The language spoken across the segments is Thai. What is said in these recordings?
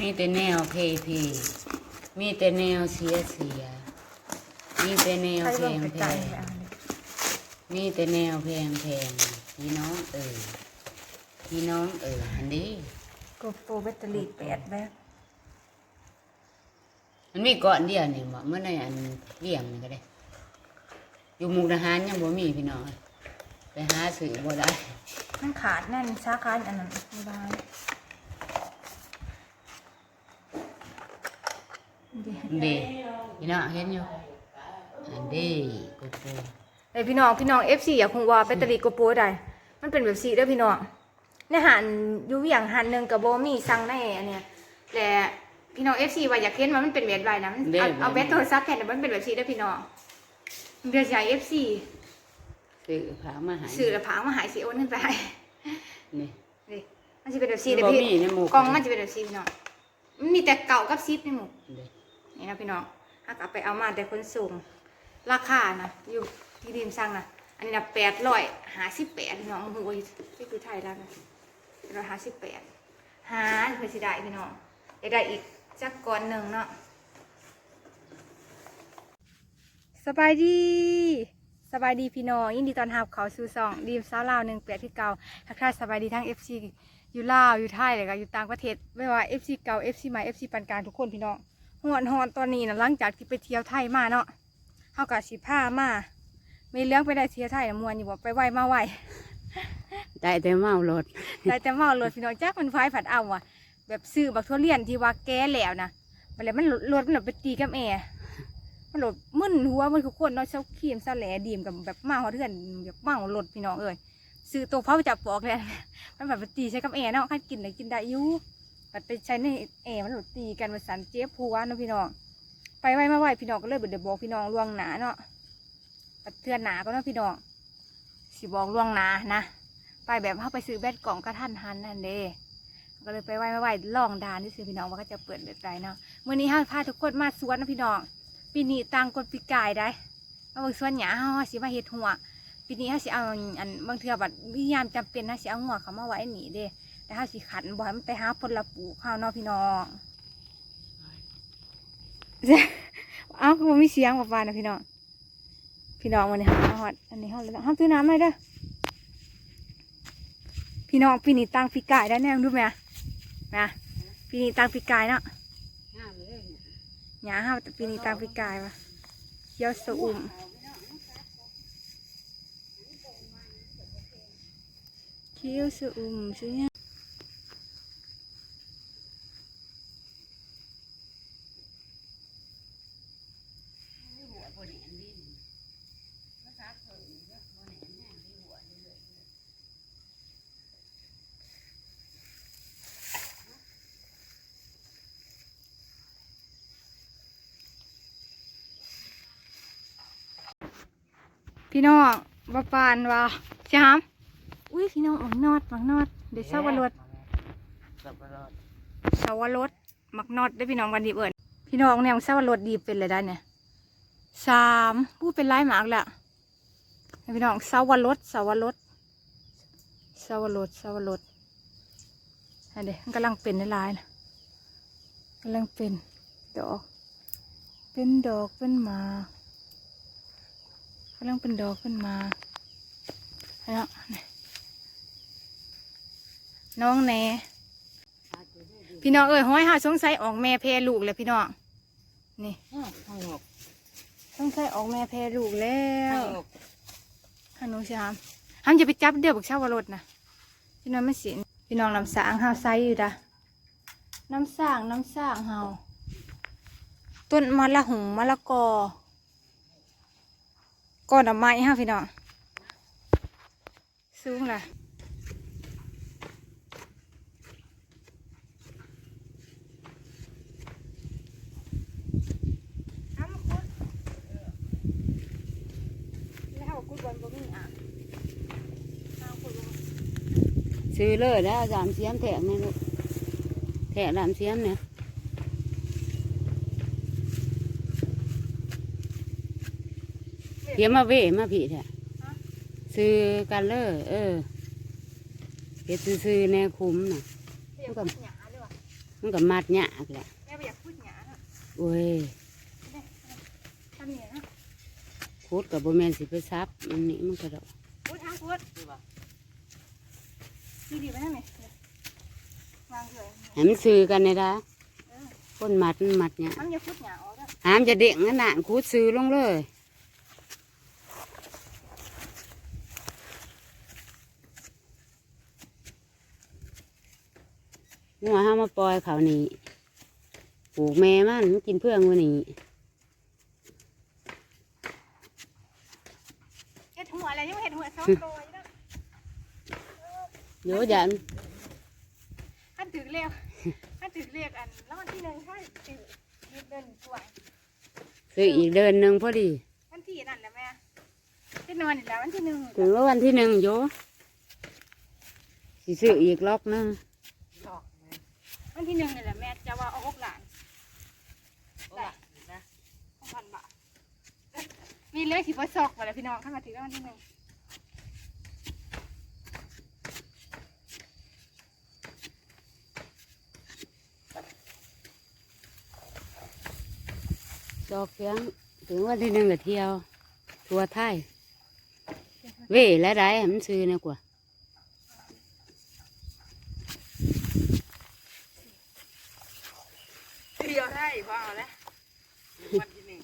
มีแต่แนวเพเพมีแต่แนวเสียเสีย มีแต่แนวแพงแพงมีแต่แนวแพงแพงพี่น้องเออพี่น้องเอออันนี้โกโปรแบตเตอรี่แปดแบบมันมีก่อนเดียวนี่บ่เมื่อในอันเลี้ยงนี่ก็ได้ อยู่มุกดาหารยังบ่มีพี่น้องไปหาซื้อบ่ได้มันขาดแน่นสาขาอันนั้นไม่ได้ ดี๋ยวเด้พี่น้องเห็นอยู่อันเด้กูกูเอ้ยพี่น้องพี่น้อง FC อยากคงว่าแบตเตอรี่โกโปรได้มันเป็นแบบสีเด้อพี่น้องในหันอยู่อย่างหันหนึงกับโบมีสั่งในอันเนี้ยแต่พี่น้อง FC ว่าอยากเห็นว่ามันเป็นแบบไรนะมันเอาเอาแบตโทรศัพท์แทนแต่มันเป็นแบบสีเด้อพี่น้องเดี๋ยวจะให้ FC ซื้อผามาใหายสื่อละพังมาหายสีโอนขึ้นไปให้นี่นี่มันจะเป็นแบบสีเด้อบ่พี่มีในหมู่กล่องมันจะเป็นแบบสีพี่น้องมันมีแต่เก่ากับซิปในหมู่เด้ นี่นะพี่น้องถ้ากลับไปเอามาแต่คนส่งราคานะอยู่ที่ดิมสั่งนะอันนี้นะแปดร้อยหาสิบแปดพี่น้องโอ้โหนี่คือไทยแล้วนะร้อยหาสิบแปดหาเพื่อสิได้พี่น้องอยากได้อีกจักก้อนหนึ่งเนาะสบายดีสบายดีพี่น้องยินดีตอนรับเขาสู่ซองดีมสาวลาวหนึ่งแปดที่เก่าทักทายสบายดีทั้ง FC อยู่ลาวอยู่ไทยเลยก็อยู่ต่างประเทศไม่ว่า FC เก่า FC ใหม่ FC ปานกลางทุกคนพี่น้อง หอนหอนตอนนี้นะหลังจากที่ไปเที่ยวไทยมาเนาะเฮากับสิผ้ามามีเรื่องไปได้เที่ยวไทยน่ะมวนอยู่บ่ไปไหวมาไหว ได้แต่เมารถได้แต่เมารถพี่น้องจักมันไฟผัดเอาอะ แบบซื้อบักทั่วเลียนที่ว่าแก้แล้วนะมันเลยมันรถมันแบบไปตีกับแอร์มันรถมึนหัวมันคือคนเนาะเช้าครีมซาแหลดีมกับแบบเมาเถื่อนแบบเมารถพี่น้องเอ้ยซื้อตัวเผาจับปอกเลยมันแบบไปตีใช้กับแอร์เนาะคันกินเลยกินได้อยู่ แต่ไปใช้ในแอมันหลุดตีกันมาสันเจ็บหัวเนาะพี่น้อง ไปไว้มาไว้พี่น้องก็เลยเดี๋ยวบอกพี่น้องล่วงหนาเนาะปัดเทือนหนาก็เนาะพี่น้องสิบอกล่วงหนานะ ไปแบบเข้าไปซื้อแบตกล่องกระทันหันนั่นเด้ก็เลยไปไหว้มาไหว้ลองดานที่ซื้อพี่น้องว่าก็จะเปิดแบบไรเนาะมื่อนี้ห้าพาทุกคนมาสวนนะพี่น้องปีนี้ต่างคนปีกายได้มาบิ่งสวนหยาเฮาสิมาเฮ็ดหัวปีนี้เฮาสิเอาอันบางเทือบัดวิยามจำเป็นเฮาสิเอาหัวเขามาไว้หนีเด้ แต่เฮาสิขันบ่ให้มันไปหาผลละปลูกข้าวเนาะพี่น้องเอ้าคือบ่มีเสียงประมาณนะพี่น้อง พี่น้องวันนี้หาฮอดอันนี้ฮอดแล้วห้ามซื้อน้ำหน่อยเด้อ พี่น้องปีนี้ตั้งปีกายได้แน่รู้ไหมอะนะปีนี้ตั้งปีกายเนาะหยาห้าแต่ปีนี้ตั้งปีกายวะเขียวสะอุ่มเขียวสะอุ่มซื้อเนี่ย พี่น้องบาปานว่าใช่ไหมอุ้ยพี่น้องมักนอดมักนอดเดี๋ยวเศร้าวันรถสับปะรดเศร้าวันรถมักนอดได้อพี่น้องวันดีเอิญพี่น้องเนี่ยเศร้าวันรถดีเป็นเลยได้เนี่ยสามพูดเป็นไรหมากแหละให้พี่น้องเศร้าวันรถเศร้าวันรถเศร้าวันรถเศร้าวันรถอันเดี๋ยวมันกำลังเป็นในลายนะกำลังเป็นดอก เป็นดอกเป็นหมาก กำลังเป็นดอกเป็นมาแล้วนี่น้องแหนพี่น้องเอ้ยห้อยหาสงสัยออกแม่เพลูกเลยพี่น้องนี่ข้างนอกสงสัยออกแม่เพลูกแล้ข้าวงนอกฮันนูชามฮันจะไปจับเดี๋ยวบอกเช่าวรถนะพี่น้องไม่สินพี่น้องน้ำสางเฮาไซอยู่ดะน้ำสางน้ำสางเฮาต้นมะละหงมะละกอ ก้อนดอกไม้ฮะพี่น้องสูงล่ะแล้วกุดบอลบ่มีอะเอาขุดบ่มีซื้อเลยแล้วสามเสียมแถมนี่ลูกแถมสามเสียมเนี่ย เดี๋ยวมาเว่มาผีแท้ซื้อกันเลยเออเฮ็ดซื้อๆแนวคุ้มน่ะเดี๋ยวขุดหยาด้วยว่ะงมันก็มัดยากแหละแม่บ่อยากพูดหยาเนาะโอ้ยทำเนี่ยนะคุดกับบ่แม่นสิไปซับมันนี่มันก็ดอกพูดทางพูดดีดีๆไปนั่นไหนวางเลยให้มันซื้อกันได้ละเออคนมัดมันมัดเนี่ยมันอย่าพูดหยาออกแล้วหามจะเด็กนั่นน่ะคูดซื้อลงเลย งัวห้ามาปล่อยเขานี่ปลูกแม่มันมันกินเพื่องวันนี้เห็ดหัวอะไรยังไม่เห็ดหัวสองตัวอยู่เนาะเดี๋ยวยันท่านถือเรียกท่านถือเรียกอันแล้ววันที่หนึ่งท่านถือยืดเดินตัวซื้ออีกเดินหนึ่งพอดีวันที่นั่นแหละแม่ที่นอนอีกแล้ววันที่หนึ่งถึงว่าวันที่หนึ่งโยสิซื้ออีกล็อกหนึง วันที่หนึ่งนี่แหละแม่จะว่าเอาหกหลานได้หกพันบาทมีเลขที่ว่าซอกมาแล้วพี่น้องเข้ามาถือวันที่หนึ่งดอกเสียงถึงวันที่หนึ่งก็เที่ยว ทัวไทยเว้ยและได้ให้มันซื้อนะกว่า เที่ยวได้พ่อแล้ววันที่หนึ่ง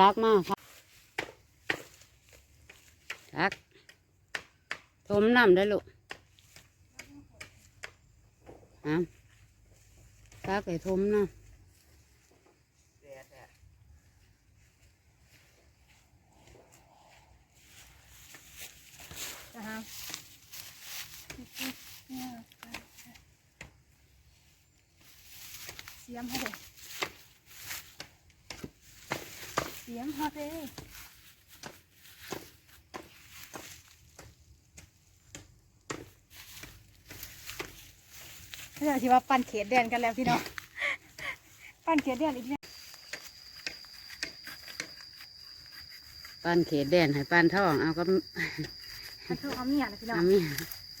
ก็รักมากครับรักทมน้ำได้ลูกน้ำรักไปทมน้แดดอะเสียมให้เลยเสียมให้เลย เดี๋ยวที่ว่าปั่นเขตเดือนกันแล้วพี่น้อง ปั่นเขตเดือนอีกแล้วำปานเขตแดนให้ปานทอง เอาก็มันคือเอาเมียนะพี่น้องเอามี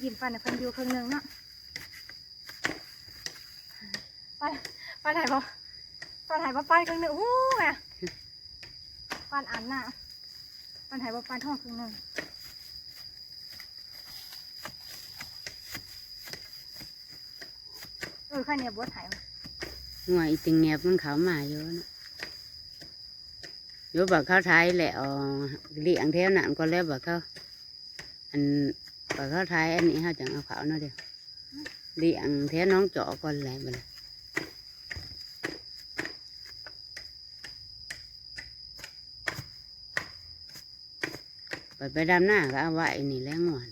ยิ้มปั่นในคนเดียวครึ่งหนึ่งเนาะปั่นปั่นถ่ายบ่ปั่นถ่ายบ่ปั่นครึ่งหนึ่งอู้แม่ ปั่นอันน่ะปันถ่ายบ่ปั่นท้องครึ่งหนึ่งเออข้าเนี่ยบดถ่ายหัวอีติงเงียบมันเขามาเยอะนะโยบอกเขาไทยแหละเลี้ยงแถวนั้นก็แล้วบอกเขาอันบอกเขาไทยอันนี้เขาจังเอาเขาเนาะเดียวเลี้ยงแถวน้องเจาะก่อนแหละบันี้ ไปไปดำหน้าก็เอาไว้นี่แล้วงอน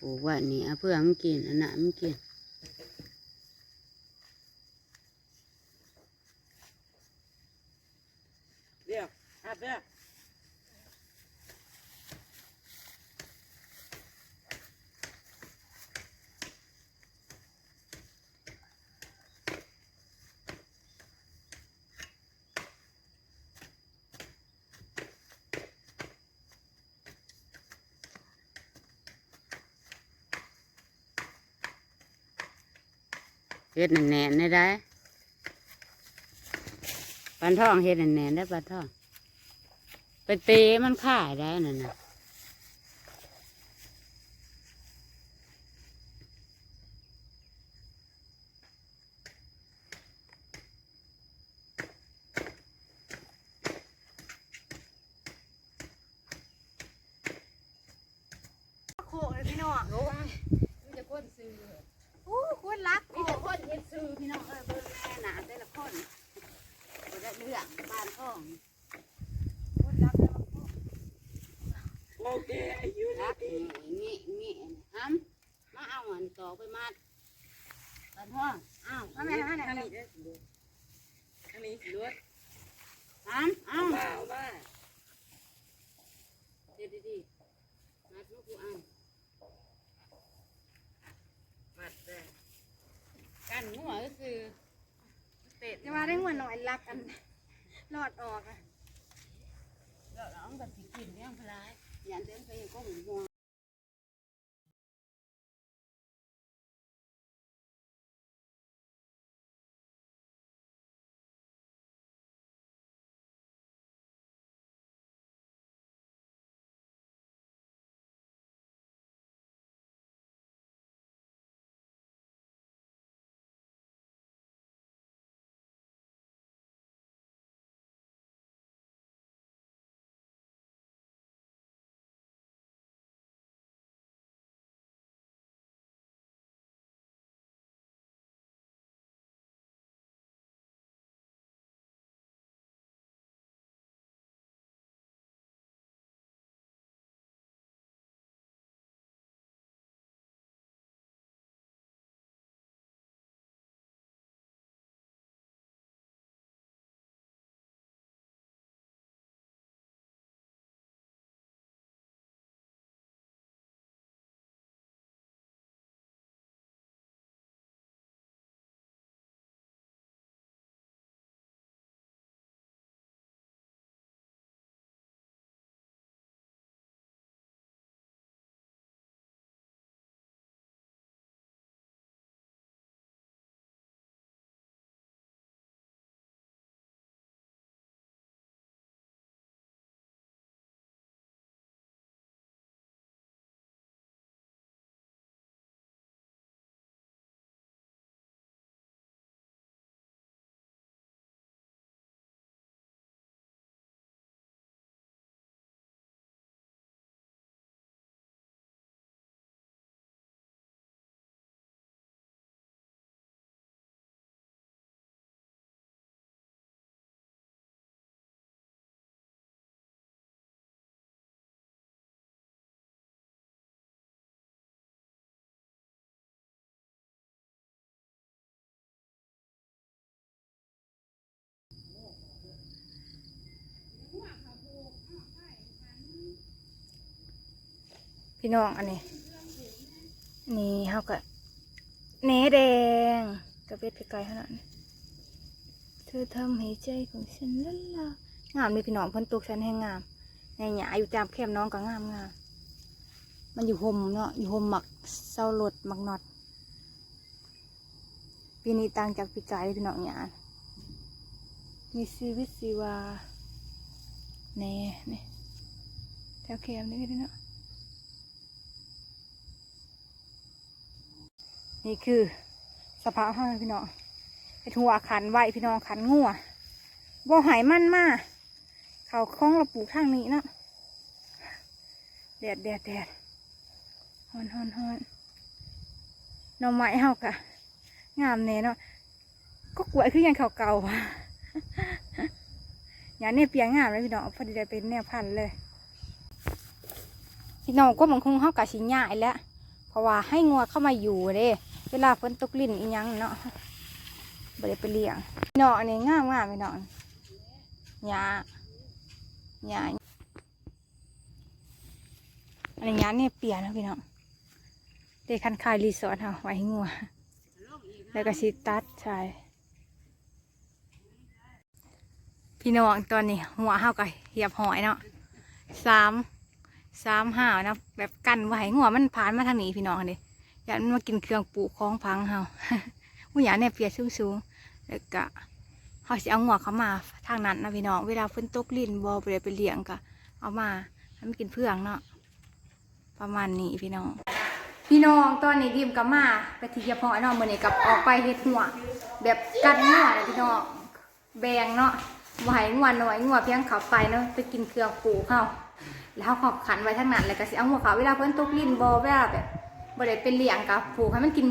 ปลูกไว้นี่เอาเพื่อมันกินอันนั้นมันกิน เฮ็ดแน่นได้ได้ปันทองเฮ็ดแน่นได้ปันทอง ไปเตะมันขายได้นั่นน่ะโคเลยพี่น้องโอ้ยมีแต่คนซื้ออู้คุณรัก เฮ็ดซื้อพี่น้องเอ้ยเบิ่งแม่หนาแต่ละคนบ่ได้เรื่องบ้านท้องคุณรักเลยมาโคกโอเคอายุรักนี่นี่นี่ห้ำมาเอาอันต่อไปมัดปันทองอ้าวมาแม่มาไหนอันมานี้เด้ออันนี้รถห้ำเอามาเอามาเฮ็ดดีๆมัดลูกกูเอามัดเด้อ กันหัวก็คือเตะจะมาได้หัวหน่อยรักกันรอดออกอะเราเอากับสิกินเลี้ยงพลายมยันเดินไปก็หูมัว พี่น้องอันนี้อันนี่เขาก็เนแดงกระเบ็ดไกลๆเท่านั้เธอทำให้ใจของฉันละลางามเลยพี่น้องเพ้นตกฉันแห้งงามในหยาอยู่ตามแคมน้องก็งามงามมันอยู่ห่มเนาะอยู่ห่มหมักเศร้ารถหมักนอดปีนี้ต่างจากปีกายเลยพี่น้องหยามีชีวิตชีวาแน่เนี่แถวแคมนี่ก็ได้เนาะ นี่คือสภาพห้องพี่น้องไอทัวขันไว้พี่น้องขันงัวบ่หายมั่นมากเขาคล้องเราปลูกทางนี้เนาะแดดแดดแดดฮอนฮอนฮอนหน่อไม้เฮากะงามเน่เนาะก็กล้วยคือยังเขาเก่าว่ะอย่างนี้เปียงงามเลยพี่น้องพอดีได้เป็นแนวพันเลยพี่น้องก็มันคงเฮากะสิหญ่แล้วเพราะว่าให้งัวเข้ามาอยู่เด้ เวลาฝนตกลิ่นอีหยังเนาะบ่ได้ไปเลี้ยงเนาะนนี้งามงามไปเนาะหญ้าหญ้าอันนี้หญ้าเนี่ยเปียนะพี่น้องเด็กคันคายรีสอร์ทเอาไว้ห้งัวแล้วก็สิตัดใช่พี่น้องตอนนี้หัวเฮาก็เหยียบหอยเนาะสามสามห้าวนะแบบกันไว้ให้งัวมันผ่านมาทางนี้พี่น้องเด้ ยากมันมากินเครื่องปลูกของพังเฮาผู้หญิงเนี่ยเปียสูงสูงๆแล้วก็เขาสิเอาหัวเขามาทางนั้นนะพี่น้อง เวลาฝนตกลินบอไปเลยไปเลี้ยงก็เอามาให้มันกินเพื่องเนาะประมาณนี้พี่น้อง พี่น้องตอนนี้ดิมกับมาไปที่ยาพอยเนาะเมื้อนี้กับออกไปเฮ็ดหัวแบบกัดหัวเลยพี่น้องแบงเนาะบ่ให้งัวน้อยงัวเพียงเขาไปเนาะไปกินเครื่องปูเฮาแล้วเขาขอบขันไว้ทางนั้นแล้วก็สิเอาหัวเขาเวลาฝนตกลินบอเวลแบบ บ่ได้เป็นเลี้ยงกับผูกให้มันกิน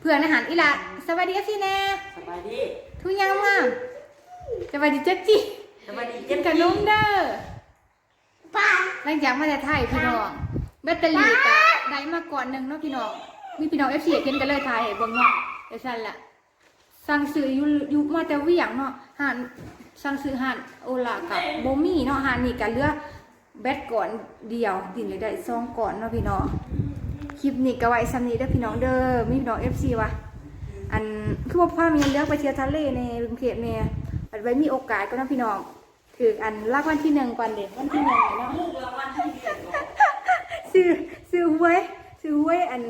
เพื่อนอาหารอีหละสวัสดีพี่แน่สบายดีทุกอยางมากสวัสดีเจ๊จีสบายดีกิเจ็นบขนมเด้อหลังจากมาแต่ไทยพี่น้องแบตเตอรี่ก็ได้มาก่อนหนึ่งเนาะพี่น้องมีพี่น้องเอฟซีเห็นกันเลยไทยให้เบิ่งเนาะเดี๋ยวสั่นละสั่งซื้ออยู่อยู่มาแต่เวียงเนาะหานสั่งซื้อหานโอลากับโบมี่เนาะหานนี่ก็เหลือแบตก่อนเดียวดินเลยได้ซองก่อนเนาะพี่น้อง คลิปนี้ก็ไว้ซ้ำนี้เด้อพี่น้องเด้อมีพี่น้องเอฟซีว่ะอันคือว่าพ่อมีเลือกไปเที่ยวทะเลในกรุงเทพเนี่ยอันไว้มีโอกาสก็นะพี่น้องถืออันลากวันที่หนึ่งก่อนเด็กวันที่หนึ่งเนาะลูกรางวัลที่เดียวซื้อซื้อหวยซื้อหวยอัน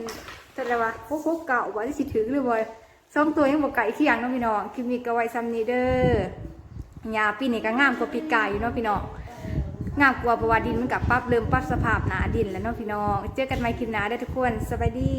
จะอะไรวะโคกเก่าว่าที่สิถือหรือบ่องตัวยังบ่ไก่เคียงเนาะพี่น้องคลิปนี้ก็ไว้ซ้ำนี้เด้อยาปีนี้ก็งามกว่าปีกายอยู่เนาะพี่น้อง งามกว่าเพราะว่าดินมันกับปรับเริ่มปรับสภาพหนาดินแล้วเนาะพี่น้อง เจอกันใหม่คลิปหน้าได้ทุกคนสบายดี